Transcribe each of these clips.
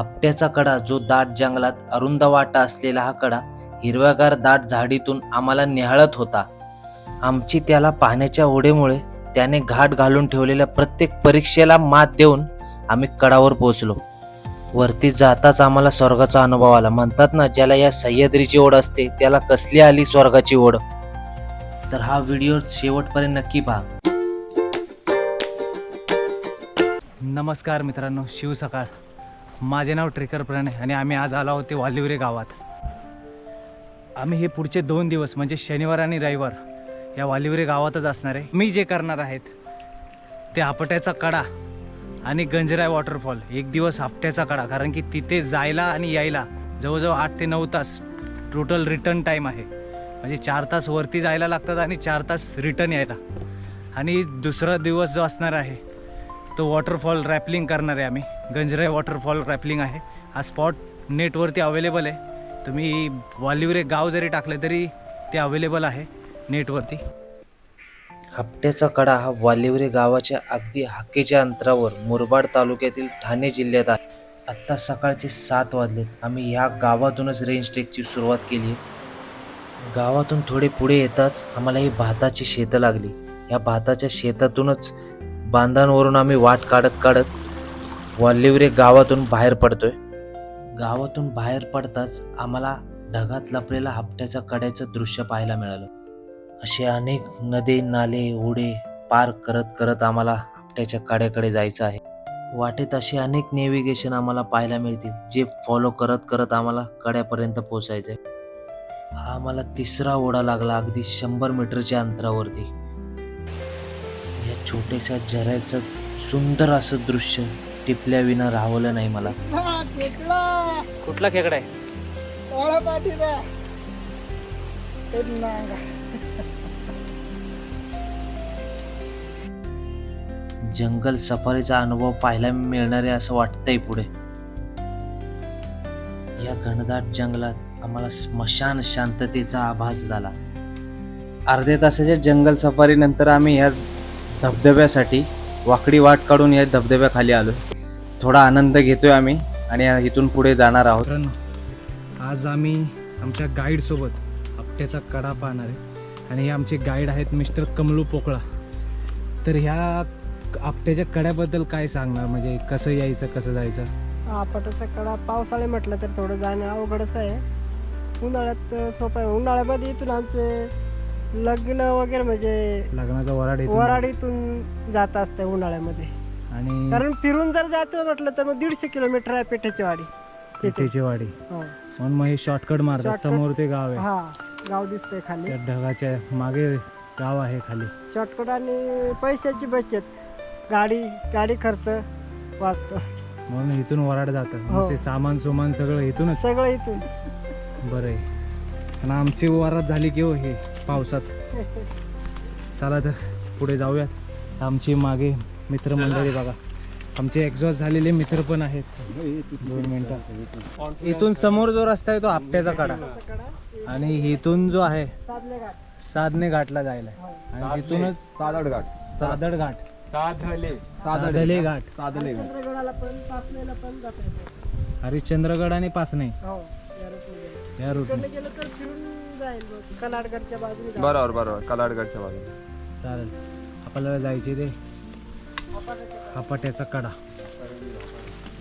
हप्त्याचा कडा जो दाट जंगलात अरुंद वाटा असलेला हा कडा हिरव्यागार दाट झाडीतून आम्हाला निहाळत होता. आमची त्याला पाहण्याच्या ओढेमुळे त्याने घाट घालून ठेवलेल्या प्रत्येक परीक्षेला मात देऊन आम्ही कडावर पोहोचलो. वरती जाताच आम्हाला स्वर्गाचा अनुभव आला. म्हणतात ना ज्याला या सह्याद्रीची ओढ असते त्याला कसली आली स्वर्गाची ओढ? तर हा व्हिडिओ शेवटपर्यंत नक्की पहा. नमस्कार मित्रांनो शिव सकाळ. माझे नाव ट्रेकर प्रणय आणि आम्ही आज आलो होते ते वालिवरे गावात. आम्ही हे पुढचे दोन दिवस म्हणजे शनिवार आणि रविवार या वालिवरे गावातच असणार आहे. मी जे करणार आहेत ते आपट्याचा कडा आणि गंजराय वॉटरफॉल. एक दिवस आपट्याचा कडा कारण की तिथे जायला आणि यायला जवळजवळ आठ ते नऊ तास टोटल रिटर्न टाईम आहे. म्हणजे चार तास वरती जायला लागतात आणि चार तास रिटर्न यायला. आणि दुसरा दिवस जो असणार आहे तो वॉटरफॉल रॅपलिंग करणार आहे आम्ही. गंजराई वॉटरफॉल रॅपलिंग आहे. हा स्पॉट नेटवरती अवेलेबल आहे. तुम्ही वालिवरे गाव जरी टाकलं तरी ते अवेलेबल आहे नेटवरती हप्ट्याचा कडा हा वालिवरे गावाच्या अगदी हाकेच्या अंतरावर मुरबाड तालुक्यातील ठाणे जिल्ह्यात आहे. आत्ता सकाळचे सात वाजलेत. आम्ही ह्या गावातूनच रेंज ट्रेकची सुरुवात केली. गावातून थोडे पुढे येताच आम्हाला ही भाताची शेतं लागली. ह्या भाताच्या शेतातूनच बांधांवरून आम्ही वाट काढत काढत वालिवरे गावातून बाहेर पडतोय. गावातून बाहेर पडताच आम्हाला ढगात लपलेला हप्त्याच्या कड्याचं दृश्य पाहायला मिळालं. असे अनेक नदे नाले ओढे पार करत करत आम्हाला हापट्याच्या कड्याकडे जायचं आहे. वाटेत असे अनेक नेव्हिगेशन आम्हाला पाहायला मिळतील जे फॉलो करत करत आम्हाला कड्यापर्यंत पोहोचायचं. आहे हा आम्हाला तिसरा ओढा लागला अगदी शंभर मीटरच्या अंतरावरती. छोट्याशा झऱ्याचं सुंदर असं दृश्य टिपल्याविना राहवलं नाही मला. कुठला? खेकडा आहे? जंगल सफारीचा अनुभव पाहायला मिळणार आहे असं वाटतंय पुढे. या घनदाट जंगलात आम्हाला स्मशान शांततेचा आभास झाला. अर्ध्या तासाच्या जंगल सफारी नंतर आम्ही ह्या धबधब्यासाठी वाकडी वाट काढून या धबधब्याखाली आलो थोडा आनंद घेतोय आम्ही आणि इथून पुढे जाणार आहोत. आज आम्ही आमच्या गाईडसोबत आपट्याचा कडा पाहणार आहे. आणि हे आमचे गाईड आहेत मिस्टर कमलू पोकळा. तर ह्या आपट्याच्या कड्याबद्दल काय सांगणार? म्हणजे कसं यायचं कसं जायचं? हा पटाचा कडा पावसाळे म्हटलं तर थोडं जाणं अवघडच आहे. उन्हाळ्यात सोपं आहे. उन्हाळ्यामध्ये इथून आमचे लग्न वगैरे म्हणजे लग्नाचा वराड येतो वराडीतून जात असते उन्हाळ्यामध्ये. आणि कारण फिरून जर जायचं म्हटलं तर मग दीडशे किलोमीटर आहे पेठेची वाडी. पेठेची वाडी. हो. म्हणून मग हे शॉर्टकट मारतात. Shortcut. समोर ते गाव आहे. हा गाव दिसतोय खाली. त्या ढगाच्या मागे गाव आहे खाली. शॉर्टकट आणि पैशाची बचत. गाडी गाडी खर्च वाचतो. म्हणून इथून वराड जातं. हो. सामान सुमान सगळं इथूनच. सगळं इथून. बरं आहे. आणि आमची वरात झाली की हो हे. पावसात. चला तर पुढे जाऊयात. आमची मागे मित्रमंडळी बघा. आमचे एक्झॉस्ट झालेले मित्र पण आहेत. दोन मिनिटं. इथून समोर जो रस्ता आहे तो आपट्याचा काढा. आणि इथून जो आहे साधने घाटला जायला. आणि तिथूनच सादड घाट. सादड घाट. साधले. साधले घाट. साधले घाट. हरिश्चंद्रगड आणि पासणे हो. या route या रूट ने गेलं तर फिरून जाईल. कलाडगडच्या जाऊ. बरोबर बरोबर कलाडगडच्या बाजूला. चालेल. आपल्याला जायचे ते हापाट्याचा कडा.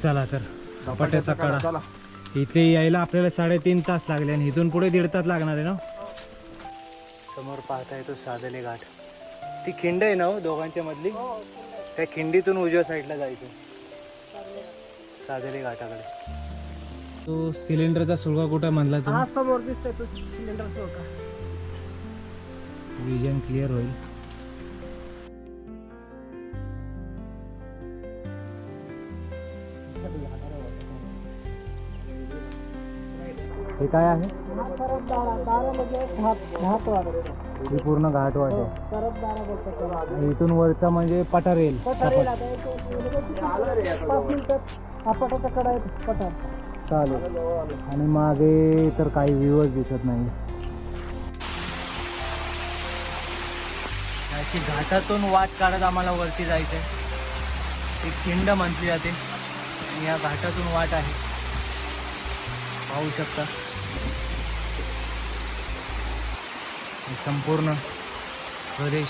चला तर हापाट्याचा कडा चला. इथे यायला आपल्याला साडेतीन तास लागले आणि इथून पुढे दीड तास लागणार आहे ना? समोर पाहताय तो सादले घाट. ती खिंड आहे ना हो दोघांच्या मधली? त्या खिंडीतून उजव्या साईडला जायचं. सादले घाटाकडे. तो सिलेंडरचा सुळगा कुठं म्हणला हा समोर दिसतोय तो सिलेंडर सोडा विजन क्लिअर होईल हे काय आहे परत दारा दारा म्हणजे घाट घाट वाढत ही पूर्ण घाट वाट आहे परत दारा बोलतो त्याला. आणि इथून वरचा म्हणजे पठार येईल पठार आता एक- पाच मिनिटात आपटाचा कडा आहे पठार चालेल. आणि मागे तर काही व्ह्यूच दिसत नाही. अशी घाटातून वाट काढत आम्हाला वरती जायचंय. ती खिंड म्हटली जाते. आणि या घाटातून वाट आहे. पाहू शकता. संपूर्ण प्रदेश.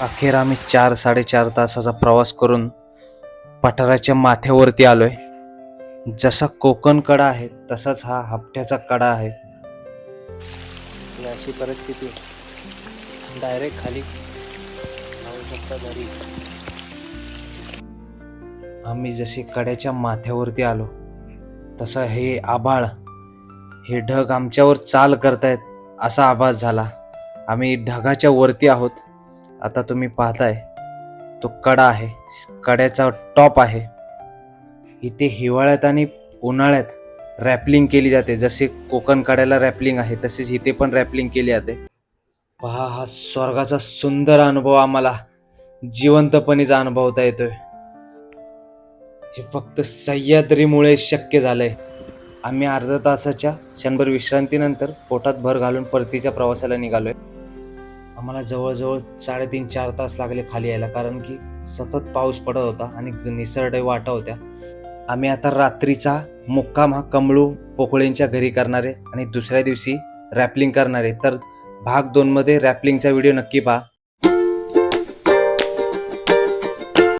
अखेर आम्ही चार साडेचार तासाचा प्रवास करून पठाराच्या माथ्यावरती आलोय. जसा कोकण कडा आहे तसाच हा हपट्याचा कडा आहे. ही अशी परिस्थिती डायरेक्ट खाली लावू शकता दरी आम्ही जसे कड्याच्या माथ्यावरती आलो तसं हे आभाळ हे ढग आमच्यावर चाल करतायत असा आभास झाला. आम्ही ढगाच्या वरती आहोत. आता तुम्ही पाहताय तो कडा आहे कड्याचा टॉप आहे. इथे हिवाळ्यात आणि उन्हाळ्यात रॅपलिंग केली जाते. जसे कोकण कड्याला रॅपलिंग आहे तसेच इथे पण रॅपलिंग केली जाते. पहा हा स्वर्गाचा सुंदर अनुभव आम्हाला. जिवंतपणीचा अनुभवता येतोय. हे फक्त सह्याद्रीमुळे शक्य झालंय. आम्ही अर्धा तासाच्या क्षणभर विश्रांतीनंतर पोटात भर घालून परतीच्या प्रवासाला निघालोय. आम्हाला जवळजवळ साडेतीन चार तास लागले खाली यायला कारण की सतत पाऊस पडत होता आणि निसरडे वाटा होत्या. आम्ही आता रात्रीचा मुक्काम हा कमळू पोकळेंच्या घरी करणार आहे आणि दुसऱ्या दिवशी रॅपलिंग करणार आहे. तर भाग दोनमध्ये रॅपलिंगचा व्हिडिओ नक्की पहा.